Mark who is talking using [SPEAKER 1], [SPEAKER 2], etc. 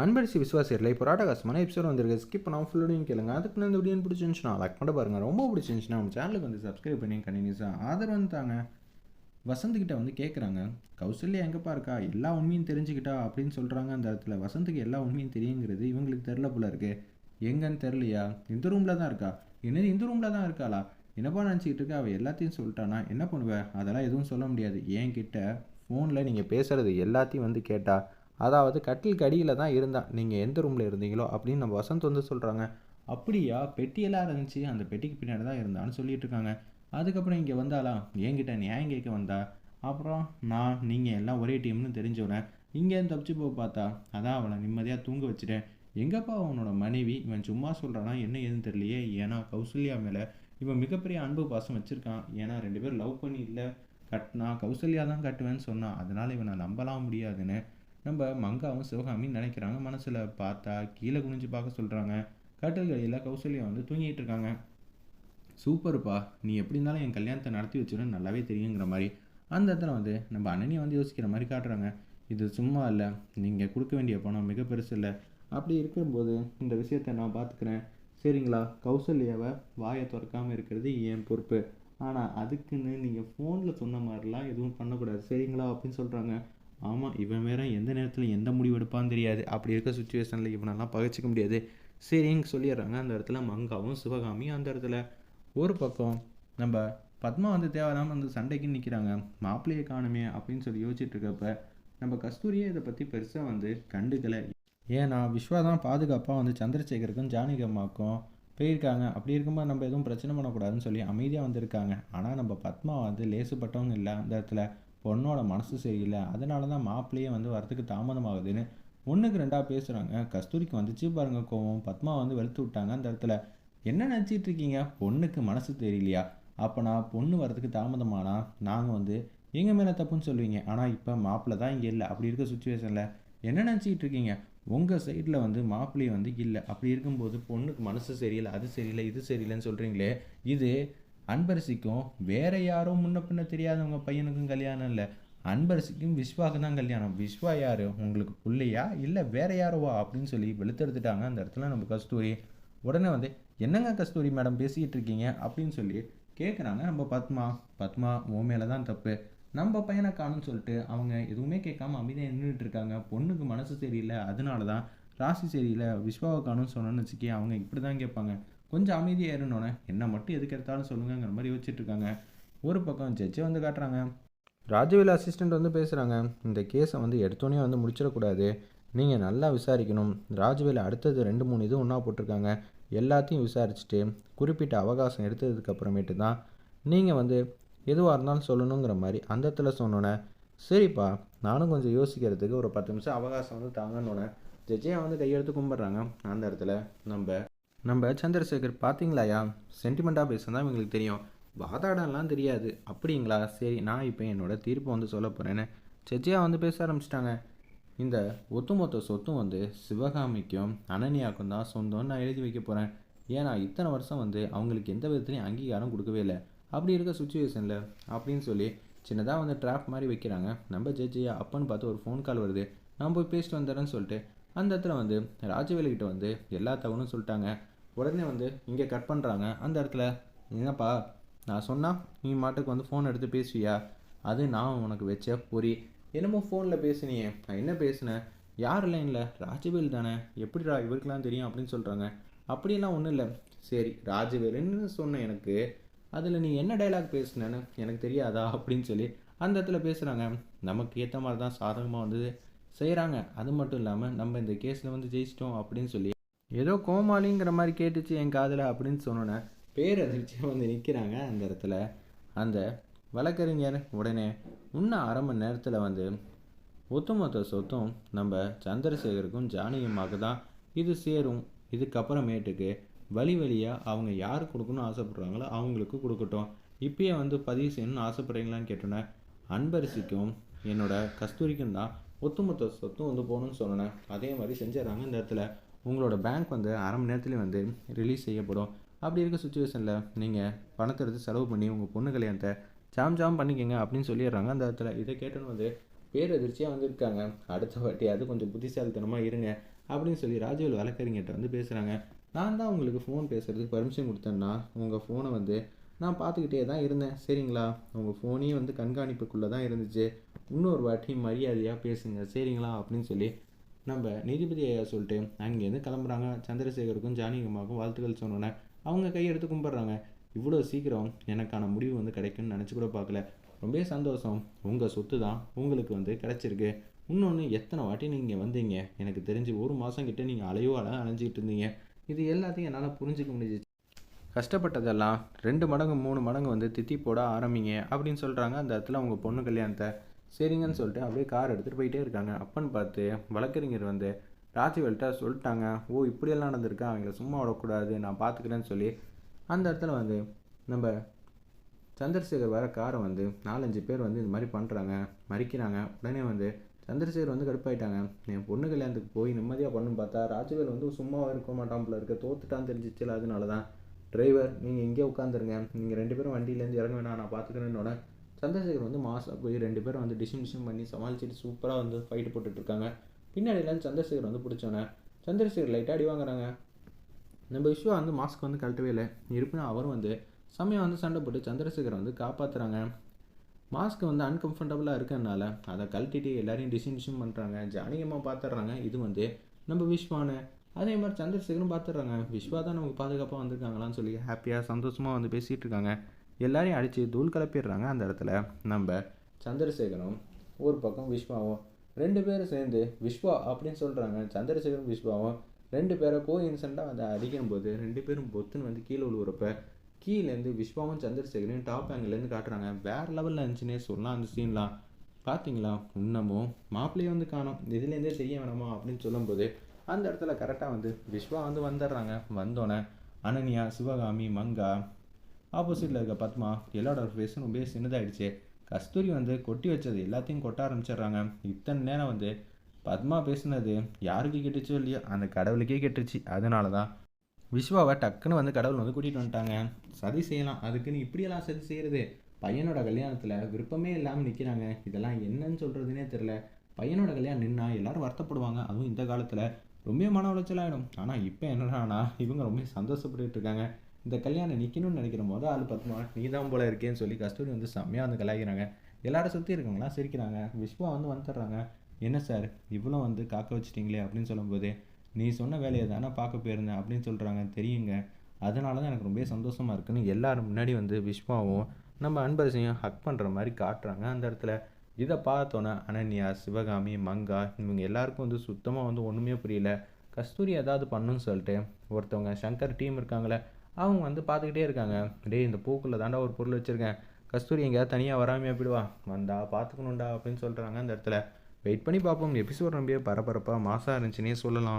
[SPEAKER 1] அன்பரிசி விசுவாசியரில் இப்போ ராட்டகாசமான எபிசோட் வந்திருக்கு. ஸ்கிப் பண்ணாமல் ஃபுல்லோடையும் கேளுங்க. அதுக்கு இந்த வீடியோ பிடிச்சிருந்துச்சுன்னா லைக் பண்ண பாருங்கள் ரொம்ப பிடிச்சிருந்துச்சுன்னா நம்ம சேனலுக்கு வந்து சப்ஸ்கிரைப் பண்ணி கண்டினியூஸாக ஆதரவு வந்து தாங்க வசந்த்கிட்ட வந்து கேட்குறாங்க கௌசல்யா எங்கேப்பா இருக்கா? எல்லா உண்மையும் தெரிஞ்சுக்கிட்டா அப்படின்னு சொல்கிறாங்க அந்த இடத்துல. வசந்துக்கு எல்லா உண்மையும் தெரியுங்கிறது இவங்களுக்கு தெரில போல இருக்குது எங்கன்னு தெரிலையா இந்த ரூமில் தான் இருக்கா? என்னது இந்த ரூமில் தான் இருக்காளா? என்னப்பா நினச்சிக்கிட்டு இருக்கா? அவள் எல்லாத்தையும் சொல்லிட்டானா? என்ன பண்ணுவேன் அதெல்லாம் எதுவும் சொல்ல முடியாது. என்கிட்ட ஃபோனில் நீங்கள் பேசுகிறது எல்லாத்தையும் வந்து கேட்டா அதாவது கட்டிலுக்கு அடியில் தான் இருந்தா நீங்கள் எந்த ரூமில் இருந்தீங்களோ அப்படின்னு நம்ம வசந்த் வந்து சொல்கிறாங்க அப்படியா? பெட்டியெல்லாம் இருந்துச்சு. அந்த பெட்டிக்கு பின்னாடி தான் இருந்தான்னு சொல்லிட்டு இருக்காங்க. அதுக்கப்புறம் இங்கே வந்தாலாம் என்கிட்ட நியாயம் கேட்க வந்தா. அப்புறம் நான் நீங்கள் எல்லாம் ஒரே டீம்னு தெரிஞ்சவனேன் இங்கேருந்து தப்பிச்சு போக பார்த்தா. அதான் அவளை நிம்மதியாக தூங்க வச்சுட்டேன். எங்கப்பா அவனோட மனைவி? இவன் சும்மா சொல்கிறானா என்ன ஏதுன்னு தெரியலையே. ஏன்னா கௌசல்யா மேலே இவன் மிகப்பெரிய அன்பு பாசம் வச்சுருக்கான். ஏன்னா ரெண்டு பேரும் லவ் பண்ணி இல்லை. கட்டினா கௌசல்யா தான் கட்டுவேன்னு சொன்னான் அதனால் இவனை நம்பலாம் முடியாதுன்னு நம்ம மங்காவும் சிவகாமின்னு நினைக்கிறாங்க. மனசில் பார்த்தா கீழே குனிஞ்சு பார்க்க சொல்கிறாங்க கட்டில்களில் கௌசல்யா வந்து தூங்கிட்டு இருக்காங்க. சூப்பர்ப்பா நீ எப்படி இருந்தாலும் என் கல்யாணத்தை நடத்தி வச்சிருன்னு நல்லாவே தெரியுங்கிற மாதிரி. அந்த இடத்துல வந்து நம்ம அண்ணனியை வந்து யோசிக்கிற மாதிரி காட்டுறாங்க. இது சும்மா இல்லை நீங்கள் கொடுக்க வேண்டிய பணம் மிக பெருசு இல்லை. அப்படி இருக்கும்போது இந்த விஷயத்தை நான் பார்த்துக்கிறேன். சரிங்களா? கௌசல்யாவை வாயை திறக்காமல் இருக்கிறது என் பொறுப்பு. ஆனால் அதுக்குன்னு நீங்கள் ஃபோனில் சொன்ன மாதிரிலாம் எதுவும் பண்ணக்கூடாது. சரிங்களா? அப்படின்னு சொல்கிறாங்க ஆமாம் இவன் வேற எந்த நேரத்தில் எந்த முடிவு எடுப்பான்னு தெரியாது. அப்படி இருக்க சுச்சுவேஷனில் இவனெல்லாம் பகைச்சிக்க முடியாது. சரிங்க சொல்லிடுறாங்க. அந்த இடத்துல மங்காவும் சிவகாமியும் அந்த இடத்துல. ஒரு பக்கம் நம்ம பத்மா வந்து தேவையில்லாமல் வந்து சண்டைக்கு நிற்கிறாங்க மாப்பிள்ளையை காணுமே அப்படின்னு சொல்லி யோசிச்சுட்டு இருக்கப்ப நம்ம கஸ்தூரியே இதை பற்றி பெருசாக வந்து கண்டுக்கலை. ஏன்னா விஸ்வா தான் பாதுகாப்பாக வந்து சந்திரசேகருக்கும் ஜானகி அம்மாவுக்கும் போயிருக்காங்க. அப்படி இருக்கும்போது நம்ம எதுவும் பிரச்சனை பண்ணக்கூடாதுன்னு சொல்லி அமைதியாக வந்திருக்காங்க. ஆனால் நம்ம பத்மா வந்து லேசுப்பட்டவங்க இல்லை. அந்த இடத்துல பொண்ணோட மனசு சரியில்லை அதனால தான் மாப்பிள்ளையே வந்து வரத்துக்கு தாமதமாகுதுன்னு ஒன்றுக்கு ரெண்டாக பேசுகிறாங்க கஸ்தூரிக்கு வந்துச்சு பாருங்க கோவம். பத்மா வந்து வெளுத்து விட்டாங்க அந்த இடத்துல. என்ன நினச்சிட்டு இருக்கீங்க? பொண்ணுக்கு மனசு தெரியலையா? அப்போ நான் பொண்ணு வரதுக்கு தாமதமானா? நாங்கள் வந்து எங்கள் மேலே தப்புன்னு சொல்லுவீங்க. ஆனால் இப்போ மாப்பிள்ளை தான் இங்கே இல்லை. அப்படி இருக்க சுச்சுவேஷனில் என்ன நினச்சிக்கிட்டு இருக்கீங்க? உங்கள் சைடில் வந்து மாப்பிள்ளை வந்து இல்லை. அப்படி இருக்கும்போது பொண்ணுக்கு மனசு சரியில்லை அது சரியில்லை இது சரியில்லைன்னு சொல்கிறீங்களே இது அன்பரசிக்கும் வேற யாரும் முன்ன பின்ன தெரியாதவங்க பையனுக்கும் கல்யாணம் இல்லை. அன்பரசிக்கும் விஸ்வாக்கு தான் கல்யாணம். விஸ்வா யார்? உங்களுக்கு பிள்ளையா? இல்லை வேற யாரோவா? அப்படின்னு சொல்லி வெளுத்தெடுத்துட்டாங்க அந்த இடத்துல நம்ம கஸ்தூரி. உடனே வந்து என்னங்க கஸ்தூரி மேடம் பேசிக்கிட்டு இருக்கீங்க? அப்படின்னு சொல்லி கேட்குறாங்க நம்ம பத்மா. பத்மா உன் மேலே தான் தப்பு. நம்ம பையனை காணும்னு சொல்லிட்டு அவங்க எதுவுமே கேட்காம அமைதியாக நின்றுட்டு இருக்காங்க. பொண்ணுக்கு மனசு சரியில்லை. அதனால தான் ராசி சரியில்லை. விஸ்வாவை காணும்னு சொன்னோன்னு வச்சுக்கே அவங்க இப்படி தான் கேட்பாங்க. கொஞ்சம் அமைதியாக இருந்தோன்னே என்ன மட்டும் எதுக்கு எடுத்தாலும் சொல்லுங்கங்கிற மாதிரி யோசிச்சுட்டு இருக்காங்க. ஒரு பக்கம் ஜட்ஜை வந்து காட்டுறாங்க. ராஜவேல் அசிஸ்டண்ட் வந்து பேசுகிறாங்க இந்த கேஸை வந்து எடுத்தோன்னே வந்து முடிச்சிடக்கூடாது. நீங்கள் நல்லா விசாரிக்கணும். ராஜவேல் அடுத்தது ரெண்டு மூணு இது ஒன்றா போட்டிருக்காங்க. எல்லாத்தையும் விசாரிச்சுட்டு குறிப்பிட்ட அவகாசம் எடுத்ததுக்கு அப்புறமேட்டு தான் நீங்கள் வந்து எதுவாக இருந்தாலும் சொல்லணுங்கிற மாதிரி அந்த இடத்துல சொன்னோன்னே சரிப்பா நானும் கொஞ்சம் யோசிக்கிறதுக்கு ஒரு பத்து நிமிஷம் அவகாசம் வந்து தாங்கன்னொன்னே ஜட்ஜையா வந்து கையெடுத்து கும்பிட்றாங்க. அந்த இடத்துல நம்ம நம்ம சந்திரசேகர் பார்த்தீங்களாயா சென்டிமெண்ட்டாக பேசுனா இவங்களுக்கு தெரியும். வாதாடலாம் தெரியாது. அப்படிங்களா? சரி நான் இப்போ என்னோட தீர்ப்பு வந்து சொல்ல போகிறேன்னு செச்சியாக வந்து பேச ஆரம்பிச்சிட்டாங்க. இந்த ஒத்துமொத்த சொத்தும் வந்து சிவகாமிக்கும் அனன்யாவுக்கும் தான் சொந்தம்னு நான் எழுதி வைக்க போகிறேன் ஏன்னா இத்தனை வருஷம் வந்து அவங்களுக்கு எந்த விதத்துலையும் அங்கீகாரம் கொடுக்கவே இல்லை. அப்படி இருக்க சுச்சுவேஷனில் அப்படின்னு சொல்லி சின்னதாக வந்து ட்ராப் மாதிரி வைக்கிறாங்க. நம்ம ஜெஜியா அப்பன்னு பார்த்து ஒரு ஃபோன் கால் வருது. நான் போய் பேசிட்டு வந்துடுறேன்னு சொல்லிட்டு அந்த இடத்துல வந்து ராஜவேலுக்கிட்ட வந்து எல்லா தகவலும் சொல்லிட்டாங்க. உடனே வந்து இங்கே கட் பண்ணுறாங்க அந்த இடத்துல என்னப்பா நான் சொன்னால் நீ மாட்டுக்கு வந்து ஃபோன் எடுத்து பேசுவியா? அது நான் உனக்கு வச்ச பொறி. என்னமோ ஃபோனில் பேசுனியே. நான் என்ன பேசினேன் யார் லைனில் ராஜவேல் தானே. எப்படிடா இவருக்கெல்லாம் தெரியும்? அப்படின்னு சொல்கிறாங்க அப்படியெல்லாம் ஒன்றும் இல்லை. சரி ராஜவேலுன்னு சொன்ன எனக்கு அதில் நீ என்ன டைலாக் பேசுனேன்னு எனக்கு தெரியாதா? அப்படின்னு சொல்லி அந்த இடத்துல பேசுகிறாங்க நமக்கு ஏற்ற மாதிரி தான் சாதகமாக வந்து செய்கிறாங்க அது மட்டும் இல்லாமல் நம்ம இந்த கேஸில் வந்து ஜெயிச்சிட்டோம் அப்படின்னு சொல்லி ஏதோ கோமாளிங்கிற மாதிரி கேட்டுச்சு என் காதில் அப்படின்னு சொன்னோன்னே பேரதிர்ச்சியாக வந்து நிற்கிறாங்க அந்த இடத்துல. அந்த வழக்கறிஞர் உடனே இன்னும் அரை மணி நேரத்தில் வந்து ஒத்துமொத்த சொத்தும் நம்ம சந்திரசேகருக்கும் ஜானகியம்மாவுக்கு தான். இது சேரும் இதுக்கப்புறமேட்டுக்கு வழி வழியாக அவங்க யார் கொடுக்கணும்னு ஆசைப்படுறாங்களோ அவங்களுக்கு கொடுக்கட்டும். இப்பயே வந்து பதிவு செய்யணும்னு ஆசைப்படுறீங்களான்னு கேட்டோன்னே அன்பரிசிக்கும் என்னோட கஸ்தூரிக்கும் தான் ஒத்துமொத்த சொத்தும் வந்து போகணும்னு சொன்னேன் அதே மாதிரி செஞ்சிடறாங்க இந்த இடத்துல. உங்களோட பேங்க் வந்து அரை மணி நேரத்துலேயே வந்து ரிலீஸ் செய்யப்படும். அப்படி இருக்க சுச்சுவேஷனில் நீங்கள் பணத்தை எடுத்து செலவு பண்ணி உங்கள் பொண்ணு கல்யாணத்தை ஜாம் ஜாம் பண்ணிக்கோங்க அப்படின்னு சொல்லிடுறாங்க. அந்த இடத்துல இதை கேட்டோன்னு வந்து பேரதிர்ச்சியாக வந்திருக்காங்க அடுத்த வாட்டி அது கொஞ்சம் புத்திசாலித்தனமாக இருங்க அப்படின்னு சொல்லி ராஜவேல் வழக்கறிஞர்கிட்ட வந்து பேசுகிறாங்க நான் தான் உங்களுக்கு ஃபோன் பேசுகிறதுக்கு பர்மிஷன் கொடுத்தேன்னா உங்கள் ஃபோனை வந்து நான் பார்த்துக்கிட்டே தான் இருந்தேன். சரிங்களா? உங்கள் ஃபோனே வந்து கண்காணிப்புக்குள்ளே தான் இருந்துச்சு. இன்னொரு வாட்டி மரியாதையாக பேசுங்க. சரிங்களா? அப்படின்னு சொல்லி நம்ம நீதிபதி ஐயா சொல்லிட்டு அங்கேருந்து கிளம்புறாங்க. சந்திரசேகருக்கும் ஜானகிமாவுக்கும் வாழ்த்துக்கள் சொன்னோன்னே அவங்க கையெடுத்து கும்பிட்றாங்க. இவ்வளோ சீக்கிரம் எனக்கான முடிவு வந்து கிடைக்கும்னு நினச்சி கூட பார்க்கல. ரொம்ப சந்தோஷம். உங்கள் சொத்து தான் உங்களுக்கு வந்து கிடச்சிருக்கு. இன்னொன்று எத்தனை வாட்டி நீங்கள் வந்தீங்க? எனக்கு தெரிஞ்சு ஒரு மாதம் கிட்டே நீங்கள் அலையோ அலை அலைஞ்சிக்கிட்டு இருந்தீங்க. இது எல்லாத்தையும் என்னால் புரிஞ்சிக்க முடிஞ்சிச்சு. கஷ்டப்பட்டதெல்லாம் ரெண்டு மடங்கு மூணு மடங்கு வந்து தித்தி போட ஆரம்பிங்க அப்படின்னு சொல்கிறாங்க அந்த இடத்துல அவங்க பொண்ணு கல்யாணத்தை சரிங்கன்னு சொல்லிட்டு அப்படியே கார் எடுத்துகிட்டு போயிட்டே இருக்காங்க. அப்பன்னு பார்த்து வழக்கறிஞர் வந்து ராஜவேல்கிட்ட சொல்லிட்டாங்க. ஓ இப்படியெல்லாம் நடந்திருக்கா? அவங்கள சும்மா விடக்கூடாது. நான் பார்த்துக்கிறேன்னு சொல்லி. அந்த இடத்துல வந்து நம்ம சந்திரசேகர் வர காரை வந்து நாலஞ்சு பேர் வந்து இது மாதிரி பண்ணுறாங்க மறிக்கிறாங்க. உடனே வந்து சந்திரசேகர் வந்து கடுப்பாயிட்டாங்க. என் பொண்ணு கல்யாணத்துக்கு போய் நிம்மதியாக பண்ணுன்னு பார்த்தா ராஜவேல் வந்து சும்மாவா இருக்க மாட்டான் இருக்க. தோத்துட்டான்னு தெரிஞ்சிச்சுல. அதனால தான் டிரைவர் நீங்கள் இங்கே உட்காந்துருங்க நீங்கள் ரெண்டு பேரும் வண்டியிலேருந்து இறங்க வேணாம். நான் பார்த்துக்கிறேன்னோட சந்திரசேகர் வந்து மாசாக போய் ரெண்டு பேரும் வந்து டிஷன் டிஷன் பண்ணி சமாளிச்சுட்டு சூப்பராக வந்து ஃபைட்டு போட்டுட்ருக்காங்க. பின்னாடியிலேருந்து சந்திரசேகர் வந்து பிடிச்சோன்னே சந்திரசேகர் லைட்டாக அடி வாங்குறாங்க. நம்ம விஸ்வா வந்து மாஸ்க் வந்து கழட்டவே இல்லை. இருப்பினும் அவரும் வந்து சமயம் வந்து சண்டை போட்டு சந்திரசேகரை வந்து காப்பாற்றுறாங்க மாஸ்க் வந்து அன்கம்ஃபர்டபுளாக இருக்கிறதுனால அதை கழட்டிட்டு எல்லாரையும் டிஷன் டிஷன் பண்ணுறாங்க ஜானியமாக பார்த்துட்றாங்க இது வந்து நம்ம விஸ்வானு அதே மாதிரி சந்திரசேகரும் பார்த்துட்றாங்க விஸ்வா தான் நமக்கு பாதுகாப்பாக வந்திருக்காங்களான்னு சொல்லி ஹாப்பியாக சந்தோஷமாக வந்து பேசிகிட்டு இருக்காங்க. எல்லாரையும் அடித்து தூள் கிளப்பிடுறாங்க அந்த இடத்துல. நம்ம சந்திரசேகரும் ஒரு பக்கம் விஸ்வாவும் ரெண்டு பேரும் சேர்ந்து விஸ்வா அப்படின்னு சொல்கிறாங்க சந்திரசேகரும் விஸ்வாவும் ரெண்டு பேரை கோ இன்சென்ட்டாக வந்து அடிக்கும் போது ரெண்டு பேரும் பொத்துன்னு வந்து கீழே விழுவுறப்ப கீழேருந்து விஸ்வாவும் சந்திரசேகரையும் டாப் ஆங்கிலேருந்து காட்டுறாங்க. வேறு லெவலில் இருந்துச்சுன்னே சொல்லலாம் அந்த சீன்லாம் பார்த்தீங்களா இன்னமும் மாப்பிள்ளையை வந்து காணோம். இதுலேருந்தே தெரிய வேணாமா அப்படின்னு சொல்லும்போது அந்த இடத்துல கரெக்டாக வந்து விஸ்வா வந்து வந்துடுறாங்க. வந்தோடனே அனன்யா சிவகாமி மங்கா ஆப்போசிட்டில் இருக்க பத்மா எல்லாரோட ஃபேஸும் ரொம்ப சின்னதாயிடுச்சு கஸ்தூரி வந்து கொட்டி வச்சது எல்லாத்தையும் கொட்ட ஆரம்பிச்சிடுறாங்க. இத்தனை நேரம் வந்து பத்மா பேசுனது யாருக்கு கெட்டுச்சோ இல்லையோ அந்த கடவுளுக்கே கெட்டுச்சு அதனால தான் விஸ்வாவை டக்குன்னு வந்து கடவுள் வந்து கூட்டிகிட்டு வந்துட்டாங்க. சதி செய்யலாம். அதுக்குன்னு இப்படியெல்லாம் சதி செய்கிறது பையனோட கல்யாணத்தில் விருப்பமே இல்லாமல் நிற்கிறாங்க இதெல்லாம் என்னன்னு சொல்கிறதுனே தெரில பையனோட கல்யாணம் நின்னா எல்லாரும் வருத்தப்படுவாங்க. அதுவும் இந்த காலத்தில். ரொம்ப மன உளைச்சல் ஆகிடும் ஆனால் இப்போ என்னடானா இவங்க ரொம்ப சந்தோஷப்பட்டுட்டு இருக்காங்க. இந்த கல்யாணம் நிற்கணும்னு நினைக்கிற போது ஆள் பத்மா நீ தான் போல இருக்கேன்னு சொல்லி கஸ்தூரி வந்து செம்மையாக வந்து கலாய்க்கிறாங்க. எல்லாரும் சுற்றி இருக்கவங்களாம் சிரிக்கிறாங்க. விஸ்வா வந்து வந்துடுறாங்க. என்ன சார் இவ்வளோ வந்து காக்க வச்சிட்டிங்களே? அப்படின்னு சொல்லும்போது நீ சொன்ன வேலையை தானே பார்க்க போயிருந்தேன் அப்படின்னு சொல்கிறாங்க தெரியுங்க. அதனால தான் எனக்கு ரொம்ப சந்தோஷமாக இருக்குன்னு எல்லாரும் முன்னாடி வந்து விஸ்வாவும் நம்ம அன்பரசையும் ஹக் பண்ணுற மாதிரி காட்டுறாங்க அந்த இடத்துல. இதை பார்த்தோன்னே அனன்யா சிவகாமி மங்கா இவங்க எல்லாருக்கும் வந்து சுத்தமாக வந்து ஒன்றுமே புரியல. கஸ்தூரி ஏதாவது பண்ணுன்னு சொல்லிட்டு ஒருத்தவங்க சங்கர் டீம் இருக்காங்களே அவங்க வந்து பார்த்துக்கிட்டே இருக்காங்க. டேய் இந்த பூக்குள்ளே தாண்டா ஒரு பொருள் வச்சுருக்கேன். கஸ்தூரி எங்கேயாவது தனியாக வராமையா போயிடுவா. வந்தா பார்த்துக்கணுண்டா அப்படின்னு சொல்கிறாங்க அந்த இடத்துல. வெயிட் பண்ணி பார்ப்போம். எபிசோட் ரொம்ப பரபரப்பாக மாசாக இருந்துச்சுன்னே சொல்லலாம்.